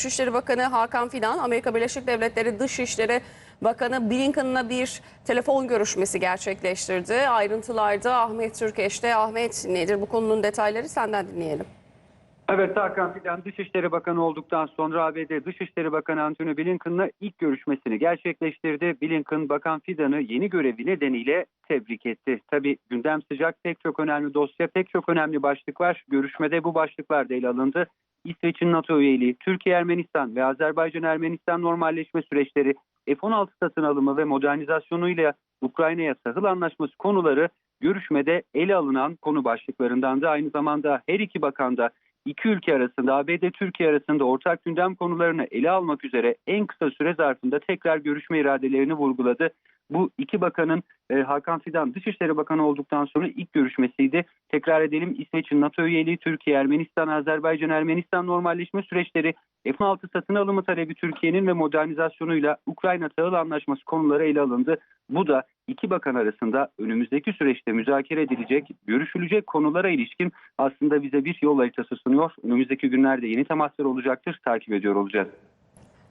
Dışişleri Bakanı Hakan Fidan, Amerika Birleşik Devletleri Dışişleri Bakanı Blinken'la bir telefon görüşmesi gerçekleştirdi. Ayrıntılarda Ahmet Türkeş'te. Ahmet nedir bu konunun detayları senden dinleyelim. Evet Hakan Fidan Dışişleri Bakanı olduktan sonra ABD Dışişleri Bakanı Antony Blinken'la ilk görüşmesini gerçekleştirdi. Blinken Bakan Fidan'ı yeni görevi nedeniyle tebrik etti. Tabii gündem sıcak pek çok önemli dosya, pek çok önemli başlık var. Görüşmede bu başlıklar da ele alındı. İsveç'in NATO üyeliği, Türkiye-Ermenistan ve Azerbaycan-Ermenistan normalleşme süreçleri, F-16 satın alımı ve modernizasyonuyla Ukrayna'ya sahıl anlaşması konuları görüşmede ele alınan konu başlıklarından da aynı zamanda her iki bakan da iki ülke arasında ABD Türkiye arasında ortak gündem konularını ele almak üzere en kısa süre zarfında tekrar görüşme iradelerini vurguladı. Bu iki bakanın e, Hakan Fidan Dışişleri Bakanı olduktan sonra ilk görüşmesiydi. Tekrar edelim İsveç'in NATO üyeliği, Türkiye, Ermenistan, Azerbaycan, Ermenistan normalleşme süreçleri, F-16 satın alımı talebi Türkiye'nin ve modernizasyonuyla Ukrayna tahıl anlaşması konuları ele alındı. Bu da iki bakan arasında önümüzdeki süreçte müzakere edilecek, görüşülecek konulara ilişkin aslında bize bir yol haritası sunuyor. Önümüzdeki günlerde yeni temaslar olacaktır. Takip ediyor olacağız.